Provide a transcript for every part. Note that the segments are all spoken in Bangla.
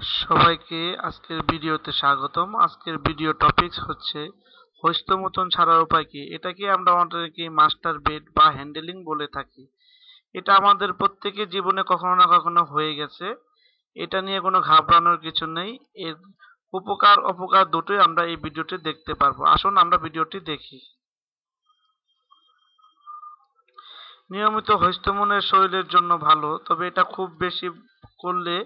সবাইকে আজকের ভিডিওতে স্বাগতম। আজকের ভিডিও টপিকস হচ্ছে হস্তমতন ছাড়ার উপায় কি? এটাকে আমরা অনেকে মাস্টার বেড বা হ্যান্ডেলিং বলে থাকি? এটা আমাদের প্রত্যেকের জীবনে কখনো না কখনো হয়ে গেছে। এটা নিয়ে কোনো ঘাবড়ানোর কিছু নেই। এর উপকার, অপকার দুটোই আমরা এই ভিডিওটি দেখতে পারব। আসুন আমরা ভিডিওটি দেখি। নিয়মিত হস্তমনের শরীরের জন্য ভালো, তবে এটা খুব বেশি করলে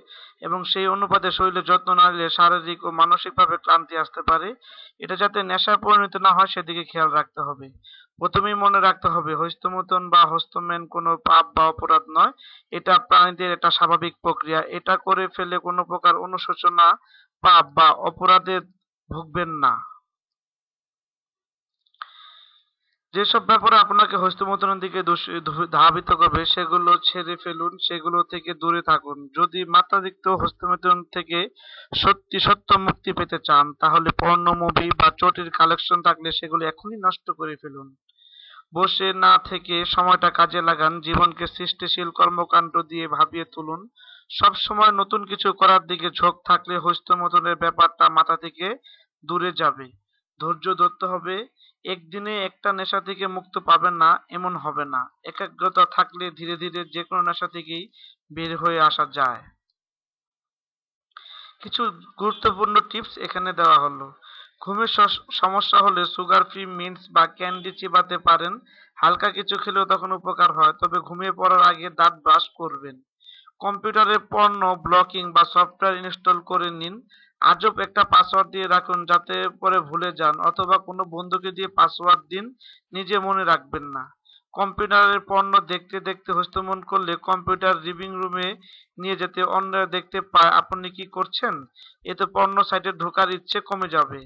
এবং সেই অনুপাতে শরীরের যত্ন না নিলে শারীরিক ও মানসিকভাবে ক্লান্তি আসতে পারে। এটা যাতে নেশায় পরিণত না হয় সেদিকে খেয়াল রাখতে হবে। প্রথমেই মনে রাখতে হবে হস্তমতন বা হস্তমেন কোনো পাপ বা অপরাধ নয়। এটা প্রাণীদের একটা স্বাভাবিক প্রক্রিয়া। এটা করে ফেলে কোনো প্রকার অনুশোচনা, পাপ বা অপরাধে ভুগবেন না। যেসব ব্যাপারে আপনাকে হস্তমৈথুনের দিকে ধাবিত করবে, সেগুলো ছেড়ে ফেলুন, সেগুলো থেকে দূরে থাকুন। যদি মাত্রাতিরিক্ত হস্তমৈথুন থেকে সত্যি সত্য মুক্তি পেতে চান, তাহলে পর্ণ মুভি বা চটির কালেকশন থাকলে সেগুলো এখনই নষ্ট করে ফেলুন। বসে না থেকে সময়টা কাজে লাগান, জীবনকে সৃষ্টিশীল কর্মকাণ্ড দিয়ে ভাবিয়ে তুলুন। সব সময় নতুন কিছু করার দিকে ঝোঁক থাকলে হস্তমৈথুনের ব্যাপারটা মাথা থেকে দূরে যাবে। ধৈর্য ধরতে হবে একদিনে একটা নেশা থেকে মুক্ত পাবেন না, এমন হবে না। একাগ্রতা থাকলে ধীরে ধীরে যে কোনো নেশা থেকেই বের হয়ে আসা যায়। কিছু গুরুত্বপূর্ণ টিপস এখানে দেওয়া হলো। ঘুমের সমস্যা হলে সুগার ফ্রি মিন্টস বা ক্যান্ডি চিবাতে পারেন। হালকা কিছু খেলেও তখন উপকার হয়, তবে ঘুমিয়ে পড়ার আগে দাঁত ব্রাশ করবেন। কম্পিউটারে পণ্য, ব্লকিং বা সফটওয়্যার ইনস্টল করে নিন। আজব একটা পাসওয়ার্ড দিয়ে রাখুন যাতে পরে ভুলে যান অথবা কোনো বন্ধুকে দিয়ে পাসওয়ার্ড দিন, নিজে মনে রাখবেন না। কম্পিউটারের পণ্য দেখতে দেখতে হস্তমন করলে কম্পিউটার লিভিং রুমে নিয়ে যেতে অন্যরা দেখতে পায়, আপনি কি করছেন? এতে পণ্য সাইটে ঢোকার ইচ্ছে কমে যাবে।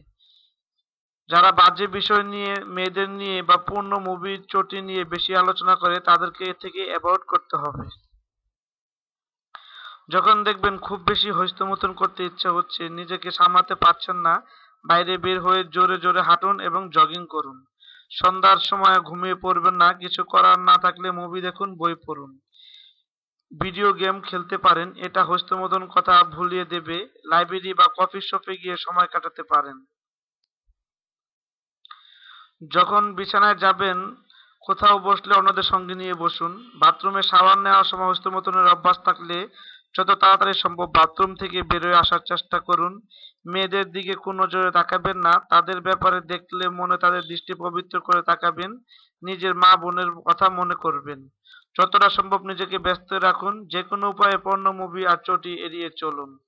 যারা বাজে বিষয় নিয়ে, মেয়েদের নিয়ে বা পূর্ণ মুভি চটি নিয়ে বেশি আলোচনা করে তাদেরকে এ থেকে অ্যাভয়েড করতে হবে। যখন দেখবেন খুব বেশি হস্তমতন করতে ইচ্ছা হচ্ছে, নিজেকে সামলাতে পারছেন না, বাইরে বের হয়ে জোরে জোরে হাঁটুন এবং জগিং করুন। সন্ধ্যার সময় ঘুমিয়ে পড়বেন না, কিছু করার না থাকলে মুভি দেখুন, বই পড়ুন। ভিডিও গেম খেলতে পারেন, এটা হস্তমোদন কথা ভুলিয়ে দেবে, লাইব্রেরি বা কফি শপে গিয়ে সময় কাটাতে পারেন। যখন বিছানায় যাবেন, কোথাও বসলে অন্যদের সঙ্গে নিয়ে বসুন, বাথরুমে সাবান নেওয়ার সময় হস্তমোদনের অভ্যাস থাকলে যত তাড়াতাড়ি সম্ভব বাথরুম থেকে বেরোয় আসার চেষ্টা করুন। মেয়েদের দিকে কোন নজরে তাকাবেন না। তাদের ব্যাপারে দেখলে মনে তাদের দৃষ্টি পবিত্র করে তাকাবেন। নিজের মা বোনের কথা মনে করবেন। যতটা সম্ভব নিজেকে ব্যস্ত রাখুন। যে কোনো উপায়ে পণ্য, মুভি আর চটি এড়িয়ে চলুন।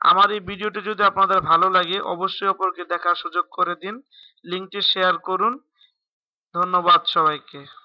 আমার এই ভিডিওটি যদি আপনাদের ভালো লাগে, অবশ্যই অপরকে দেখার সুযোগ করে দিন। লিঙ্কটি শেয়ার করুন। ধন্যবাদ সবাইকে।